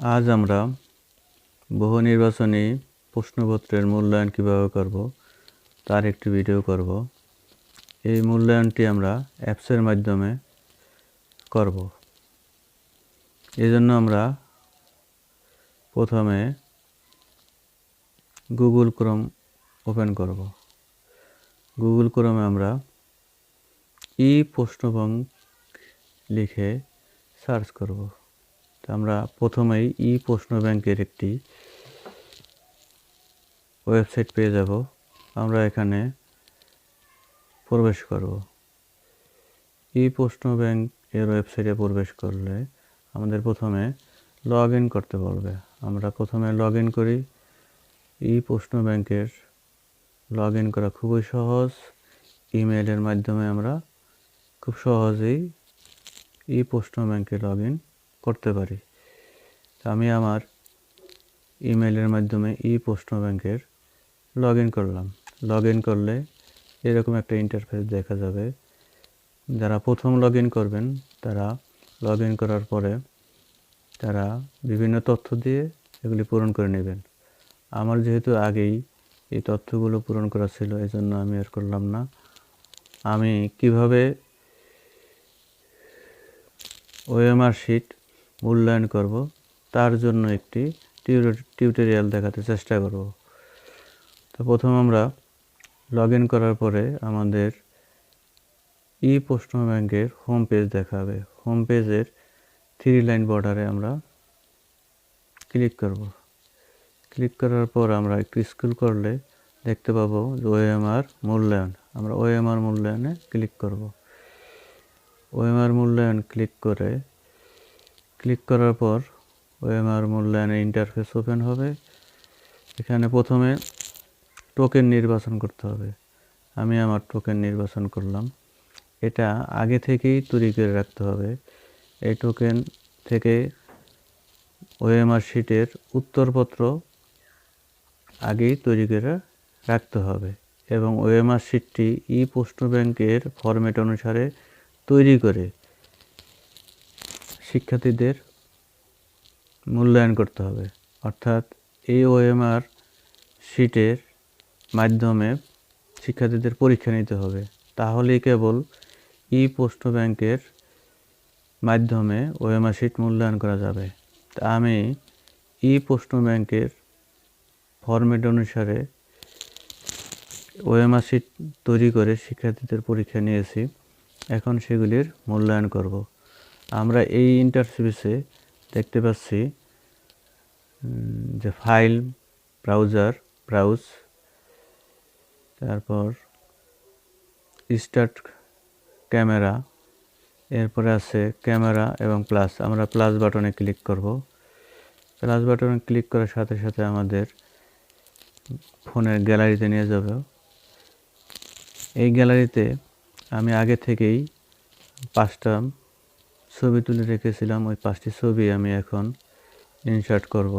আজ আমরা বহু নির্বাচনী প্রশ্নপত্রের মূল্যায়ন কীভাবে করব, তার একটি ভিডিও করব। এই মূল্যায়নটি আমরা অ্যাপসের মাধ্যমে করব। জন্য আমরা প্রথমে গুগল ক্রোম ওপেন করব। গুগল ক্রোমে আমরা ই প্রশ্নবঙ্ক লিখে সার্চ করব। আমরা প্রথমেই ই প্রশ্ন ব্যাংকের একটি ওয়েবসাইট পেয়ে যাব। আমরা এখানে প্রবেশ করব। ই প্রশ্ন ব্যাংক এর ওয়েবসাইটে প্রবেশ করলে আমাদের প্রথমে লগ ইন করতে বলবে। আমরা প্রথমে লগ ইন করি। ই প্রশ্ন ব্যাংকের লগ ইন করা খুবই সহজ। ইমেলের মাধ্যমে আমরা খুব সহজেই ই প্রশ্ন ব্যাংকে লগ ইন করতে পারি। তো আমি আমার ইমেলের মাধ্যমে ই প্রশ্ন ব্যাংকের লগ ইন করলাম। লগ ইন করলে এরকম একটা ইন্টারফেস দেখা যাবে। যারা প্রথম লগ ইন করবেন, তারা লগ ইন করার পরে তারা বিভিন্ন তথ্য দিয়ে এগুলি পূরণ করে নেবেন। আমার যেহেতু আগেই এই তথ্যগুলো পূরণ করা ছিল এই জন্য আমি আর করলাম না। আমি কীভাবে ওএমআর শিট মূল্যায়ন করব। তার জন্য একটি টিউটোরিয়াল দেখাতে চেষ্টা করব। তো প্রথম আমরা লগ ইন করার পরে আমাদের ই প্রশ্ন ব্যাংকের হোম পেজ দেখাবে হোম পেজের থ্রি লাইন বর্ডারে আমরা ক্লিক করব। ক্লিক করার পর আমরা একটু স্কুল করলে দেখতে পাবো যে ওএমআর মূল্যায়ন। আমরা ওএমআর মূল্যায়নে ক্লিক করব। ওএমআর মূল্যায়ন ক্লিক করে ক্লিক করার পর ওএমআর মূল্যায়নের ইন্টারফেস ওপেন হবে। এখানে প্রথমে টোকেন নির্বাচন করতে হবে। আমি আমার টোকেন নির্বাচন করলাম। এটা আগে থেকেই তৈরি করে রাখতে হবে। এই টোকেন থেকে ওএমআর শিটের উত্তরপত্র আগেই তৈরি করে রাখতে হবে এবং ওএমআর শিটটি ই পোস্ট ব্যাংকের ফরম্যাট অনুসারে তৈরি করে শিক্ষার্থীদের মূল্যায়ন করতে হবে। অর্থাৎ এই ওএমআর শিটের মাধ্যমে শিক্ষার্থীদের পরীক্ষা নিতে হবে। তাহলেই কেবল ই প্রশ্ন ব্যাংকের মাধ্যমে ওএমআর শিট মূল্যায়ন করা যাবে। তা আমি ই প্রশ্ন ব্যাংকের ফরম্যাট অনুসারে ওএমআর শিট তৈরি করে শিক্ষার্থীদের পরীক্ষা নিয়েছি। এখন সেগুলির মূল্যায়ন করব। আমরা এই ইন্টারফেসে দেখতে পাচ্ছি যে ফাইল ব্রাউজার ব্রাউজ তারপর স্টার্ট ক্যামেরা এরপরে আছে ক্যামেরা এবং প্লাস আমরা প্লাস বাটনে ক্লিক করব। প্লাস বাটনে ক্লিক করার সাথে সাথে আমাদের ফোনের গ্যালারিতে নিয়ে যাবে। এই গ্যালারিতে আমি আগে থেকেই পাঁচটা ছবি তুলে রেখেছিলাম, ওই পাঁচটি ছবি আমি এখন ইনসার্ট করব।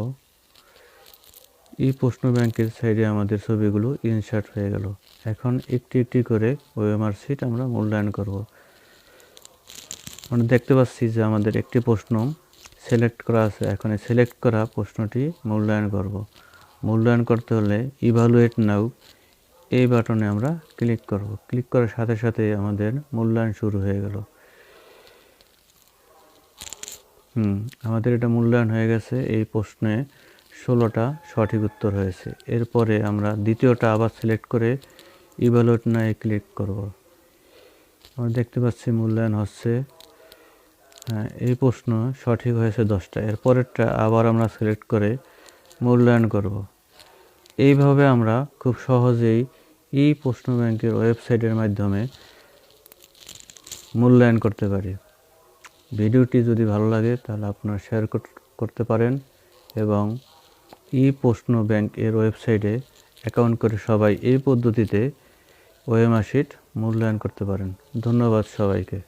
এই প্রশ্ন ব্যাংকের সাইডে আমাদের ছবিগুলো ইনসার্ট হয়ে গেল। এখন একটি একটি করে ওএমআর সিট আমরা মূল্যায়ন করব। আমরা দেখতে পাচ্ছি যে আমাদের একটি প্রশ্ন সিলেক্ট করা আছে। এখন এই সিলেক্ট করা প্রশ্নটি মূল্যায়ন করব। মূল্যায়ন করতে হলে ইভালুয়েট নাও এই বাটনে আমরা ক্লিক করব। ক্লিক করার সাথে সাথে আমাদের মূল্যায়ন শুরু হয়ে গেল। হুম, আমাদের এটা মূল্যায়ন হয়ে গেছে এই প্রশ্নে ষোলোটা সঠিক উত্তর হয়েছে। এরপরে আমরা দ্বিতীয়টা আবার সিলেক্ট করে ইভালুয়েট নায়ে ক্লিক করব। আমরা দেখতে পাচ্ছি মূল্যায়ন হচ্ছে হ্যাঁ এই প্রশ্ন সঠিক হয়েছে দশটা। এরপরেরটা আবার আমরা সিলেক্ট করে মূল্যায়ন করব। এইভাবে আমরা খুব সহজেই এই প্রশ্ন ব্যাংকের ওয়েবসাইটের মাধ্যমে মূল্যায়ন করতে পারি। ভিডিওটি যদি ভালো লাগে, তাহলে আপনারা শেয়ার করতে পারেন এবং ই প্রশ্ন ব্যাংক এর ওয়েবসাইটে অ্যাকাউন্ট করে সবাই এই পদ্ধতিতে শিট মূল্যায়ন করতে পারেন। ধন্যবাদ সবাইকে।